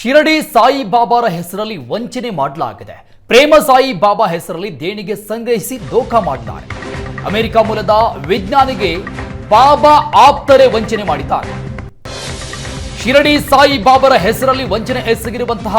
ಶಿರಡಿ ಸಾಯಿ ಬಾಬಾರ ಹೆಸರಲ್ಲಿ ವಂಚನೆ ಮಾಡಲಾಗಿದೆ. ಪ್ರೇಮ ಸಾಯಿ ಬಾಬಾ ಹೆಸರಲ್ಲಿ ದೇಣಿಗೆ ಸಂಗ್ರಹಿಸಿ ದೋಖಾ ಮಾಡಿದ್ದಾರೆ. ಅಮೆರಿಕ ಮೂಲದ ವಿಜ್ಞಾನಿಗೆ ಬಾಬಾ ಆಪ್ತರೆ ವಂಚನೆ ಮಾಡಿದ್ದಾರೆ. ಶಿರಡಿ ಸಾಯಿ ಬಾಬಾರ ಹೆಸರಲ್ಲಿ ವಂಚನೆ ಎಸಗಿರುವಂತಹ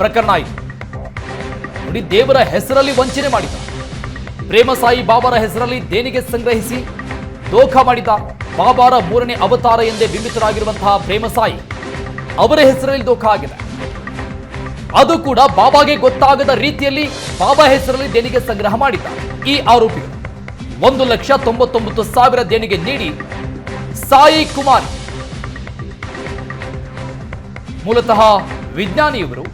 ಪ್ರಕರಣ ಇದು. ನೋಡಿ, ದೇವರ ಹೆಸರಲ್ಲಿ ವಂಚನೆ ಮಾಡಿದ ಪ್ರೇಮ ಸಾಯಿ ಬಾಬಾರ ಹೆಸರಲ್ಲಿ ದೇಣಿಗೆ ಸಂಗ್ರಹಿಸಿ ದೋಖಾ ಮಾಡಿದ ಬಾಬಾರ ಮೂರನೇ ಅವತಾರ ಎಂದೇ ಬಿಂಬಿತರಾಗಿರುವಂತಹ ಪ್ರೇಮ ಸಾಯಿ ಅವರ ಹೆಸರಲ್ಲಿ ದೋಖ ಆಗಿದೆ ಅದು ಕೂಡ ಬಾಬಾಗೆ ಗೊತ್ತಾಗದ ರೀತಿಯಲ್ಲಿ ಬಾಬಾ ಹೆಸರಲ್ಲಿ ದೇಣಿಗೆ ಸಂಗ್ರಹ ಮಾಡಿದ್ದಾರೆ. ಈ ಆರೋಪಿ ಒಂದು ಲಕ್ಷ ತೊಂಬತ್ತೊಂಬತ್ತು ಸಾವಿರ ದೇಣಿಗೆ ನೀಡಿ ಸಾಯಿ ಕುಮಾರ್ ಮೂಲತಃ ವಿಜ್ಞಾನಿಯವರು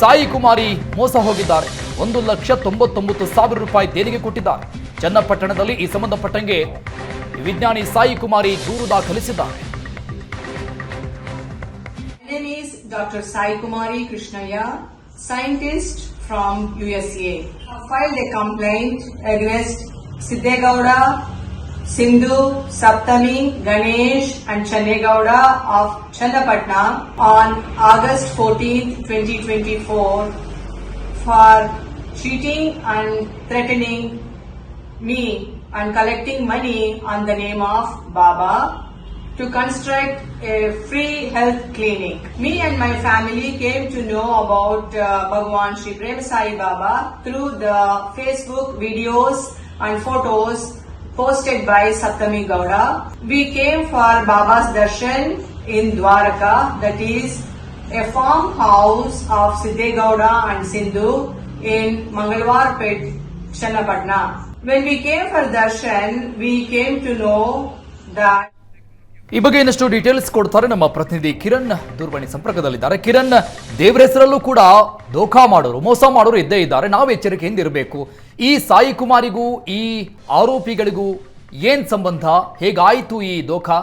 ಸಾಯಿ ಕುಮಾರಿ ಮೋಸ ಹೋಗಿದ್ದಾರೆ. ಒಂದು ಲಕ್ಷ ತೊಂಬತ್ತೊಂಬತ್ತು ಸಾವಿರ ರೂಪಾಯಿ ದೇಣಿಗೆ ಕೊಟ್ಟಿದ್ದಾರೆ. ಚನ್ನಪಟ್ಟಣದಲ್ಲಿ ಈ ಸಂಬಂಧಪಟ್ಟಂಗೆ ವಿಜ್ಞಾನಿ ಸಾಯಿ ಕುಮಾರಿ ದೂರು ದಾಖಲಿಸಿದ್ದಾರೆ. Dr. Sai Kumari Krishnaya, scientist from USA. Filed a complaint against Siddhegowda, Sindhu, Saptami, Ganesh and Channegowda of Channapatna on August 14, 2024 for cheating and threatening me and collecting money on the name of Baba to construct a free health clinic. Me and my family came to know about uh, Bhagwan Shri Prem Sai Baba through the Facebook videos and photos posted by Saptami Gowda. We came for Baba's darshan in Dwaraka, that is a farmhouse of Siddhe Gowda and Sindhu in Mangalwarpet, Channapatna. When we came for darshan, we came to know that ಈ ಬಗ್ಗೆ ಇನ್ನಷ್ಟು details ಕೊಡ್ತಾರೆ ನಮ್ಮ ಪ್ರತಿನಿಧಿ ಕಿರಣ್ ದೂರವಾಣಿ ಸಂಪರ್ಕದಲ್ಲಿದ್ದಾರೆ. ಕಿರಣ್, ದೇವರ ಹೆಸರಲ್ಲೂ ಕೂಡ ದೋಖಾ ಮಾಡೋರು, ಮೋಸ ಮಾಡೋರು ಇದ್ದೇ ಇದ್ದಾರೆ. ನಾವು ಎಚ್ಚರಿಕೆಯಿಂದ ಇರಬೇಕು ಈ ಸಾಯಿ ಕುಮಾರಿಗೂ, ಈ ಆರೋಪಿಗಳಿಗೂ ಏನ್ ಸಂಬಂಧ? ಹೇಗಾಯಿತು ಈ ದೋಖಾ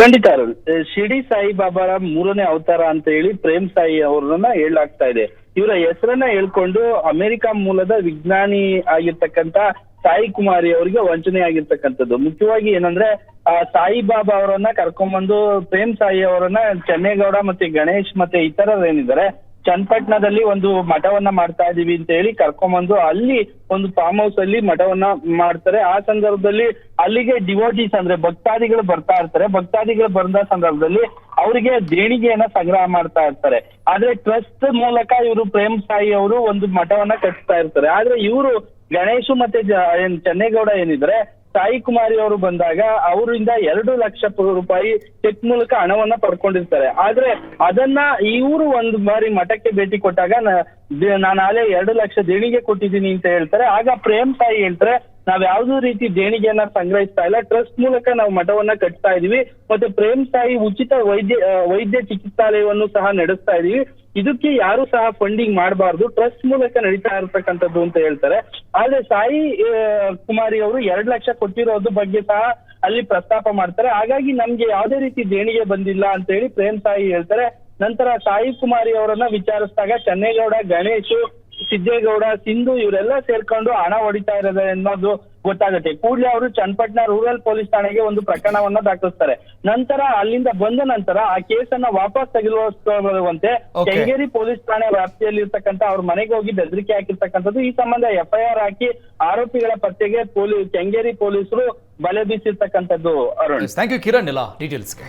ಖಂಡಿತ ಅರುಣ್. ಶಿರ್ಡಿ ಸಾಯಿ ಬಾಬಾರ ಮೂರನೇ ಅವತಾರ ಅಂತ ಹೇಳಿ ಪ್ರೇಮ್ ಸಾಯಿ ಅವ್ರನ್ನ ಹೇಳಲಾಗ್ತಾ ಇದೆ. ಇವರ ಹೆಸರನ್ನ ಹೇಳ್ಕೊಂಡು ಅಮೆರಿಕ ಮೂಲದ ವಿಜ್ಞಾನಿ ಆಗಿರ್ತಕ್ಕಂತ ಸಾಯಿ ಕುಮಾರಿ ಅವರಿಗೆ ವಂಚನೆ ಆಗಿರ್ತಕ್ಕಂಥದ್ದು ಮುಖ್ಯವಾಗಿ ಏನಂದ್ರೆ, ಆ ಸಾಯಿ ಬಾಬಾ ಅವರನ್ನ ಕರ್ಕೊಂಡ್ಬಂದು ಪ್ರೇಮ್ ಸಾಯಿ ಅವರನ್ನ ಚೆನ್ನೇಗೌಡ ಮತ್ತೆ ಗಣೇಶ್ ಮತ್ತೆ ಇತರರೇನಿದ್ದಾರೆ ಚನ್ನಪಟ್ಟಣದಲ್ಲಿ ಒಂದು ಮಠವನ್ನ ಮಾಡ್ತಾ ಇದೀವಿ ಅಂತ ಹೇಳಿ ಕರ್ಕೊಂಡ್ಬಂದು ಅಲ್ಲಿ ಒಂದು ಫಾರ್ಮ್ ಹೌಸ್ ಅಲ್ಲಿ ಮಠವನ್ನ ಮಾಡ್ತಾರೆ. ಆ ಸಂದರ್ಭದಲ್ಲಿ ಅಲ್ಲಿಗೆ ಡಿವೋಟೀಸ್ ಅಂದ್ರೆ ಭಕ್ತಾದಿಗಳು ಬರ್ತಾ ಇರ್ತಾರೆ. ಭಕ್ತಾದಿಗಳು ಬಂದ ಸಂದರ್ಭದಲ್ಲಿ ಅವರಿಗೆ ದೇಣಿಗೆಯನ್ನ ಸಂಗ್ರಹ ಮಾಡ್ತಾ ಇರ್ತಾರೆ. ಆದ್ರೆ ಟ್ರಸ್ಟ್ ಮೂಲಕ ಇವರು ಪ್ರೇಮ್ ಸಾಯಿ ಅವರು ಒಂದು ಮಠವನ್ನ ಕಟ್ಟಿಸ್ತಾ ಇರ್ತಾರೆ. ಆದ್ರೆ ಇವರು ಗಣೇಶು ಮತ್ತೆ ಏನ್ ಚೆನ್ನೇಗೌಡ ಏನಿದ್ರೆ ಸಾಯಿ ಕುಮಾರಿ ಅವರು ಬಂದಾಗ ಅವರಿಂದ ಎರಡು ಲಕ್ಷ ರೂಪಾಯಿ ಚೆಕ್ ಮೂಲಕ ಹಣವನ್ನ ಪಡ್ಕೊಂಡಿರ್ತಾರೆ. ಆದ್ರೆ ಅದನ್ನ ಇವರು ಒಂದು ಬಾರಿ ಮಠಕ್ಕೆ ಭೇಟಿ ಕೊಟ್ಟಾಗ ನಾನು ಆಲೆ ಎರಡು ಲಕ್ಷ ದೇಣಿಗೆ ಕೊಟ್ಟಿದ್ದೀನಿ ಅಂತ ಹೇಳ್ತಾರೆ. ಆಗ ಪ್ರೇಮ್ ತಾಯಿ ಹೇಳ್ತಾರೆ ನಾವ್ ಯಾವ್ದು ರೀತಿ ದೇಣಿಗೆಯನ್ನ ಸಂಗ್ರಹಿಸ್ತಾ ಇಲ್ಲ. ಟ್ರಸ್ಟ್ ಮೂಲಕ ನಾವು ಮಠವನ್ನ ಕಟ್ತಾ ಇದೀವಿ. ಮತ್ತೆ ಪ್ರೇಮ್ ಸಾಯಿ ಉಚಿತ ವೈದ್ಯ ವೈದ್ಯ ಚಿಕಿತ್ಸಾಲಯವನ್ನು ಸಹ ನಡೆಸ್ತಾ ಇದೀವಿ. ಇದಕ್ಕೆ ಯಾರು ಸಹ ಫಂಡಿಂಗ್ ಮಾಡಬಾರ್ದು. ಟ್ರಸ್ಟ್ ಮೂಲಕ ನಡೀತಾ ಇರತಕ್ಕಂಥದ್ದು ಅಂತ ಹೇಳ್ತಾರೆ. ಆದ್ರೆ ಸಾಯಿ ಕುಮಾರಿ ಅವರು ಎರಡ್ ಲಕ್ಷ ಕೊಟ್ಟಿರೋದು ಬಗ್ಗೆ ಸಹ ಅಲ್ಲಿ ಪ್ರಸ್ತಾಪ ಮಾಡ್ತಾರೆ. ಹಾಗಾಗಿ ನಮ್ಗೆ ಯಾವುದೇ ರೀತಿ ದೇಣಿಗೆ ಬಂದಿಲ್ಲ ಅಂತ ಹೇಳಿ ಪ್ರೇಮ್ ಸಾಯಿ ಹೇಳ್ತಾರೆ. ನಂತರ ಸಾಯಿ ಕುಮಾರಿ ಅವರನ್ನ ವಿಚಾರಿಸಿದಾಗ ಚನ್ನೇಗೌಡ, ಗಣೇಶ್ ಸಿದ್ದೇಗೌಡ ಸಿಂಧು ಇವರೆಲ್ಲ ಸೇರ್ಕೊಂಡು ಹಣ ಹೊಡಿತಾ ಇರೋದು ಅನ್ನೋದು ಗೊತ್ತಾಗುತ್ತೆ. ಕೂಡಲೇ ಅವರು ಚನ್ನಪಟ್ಟಣ ರೂರಲ್ ಪೊಲೀಸ್ ಠಾಣೆಗೆ ಒಂದು ಪ್ರಕರಣವನ್ನ ದಾಖಲಿಸ್ತಾರೆ. ನಂತರ ಅಲ್ಲಿಂದ ಬಂದ ನಂತರ ಆ ಕೇಸನ್ನ ವಾಪಸ್ ತೆಗೆದುಕೊಳ್ಳುವಂತೆ. ಕೆಂಗೇರಿ ಪೊಲೀಸ್ ಠಾಣೆ ವ್ಯಾಪ್ತಿಯಲ್ಲಿ ಇರ್ತಕ್ಕಂಥ ಅವ್ರ ಮನೆಗೆ ಹೋಗಿ ಬೆದರಿಕೆ ಹಾಕಿರ್ತಕ್ಕಂಥದ್ದು. ಈ ಸಂಬಂಧ ಎಫ್ಐಆರ್ ಹಾಕಿ ಆರೋಪಿಗಳ ಪತ್ತೆಗೆ ಪೊಲೀಸ್ ಕೆಂಗೇರಿ ಪೊಲೀಸರು ಬಲೆ ಬೀಸಿರ್ತಕ್ಕಂಥದ್ದು ಅರುಣ್. ಥ್ಯಾಂಕ್ ಯು ಕಿರಣ್ ಎಲ್ಲ ಡೀಟೇಲ್ಸ್ಗೆ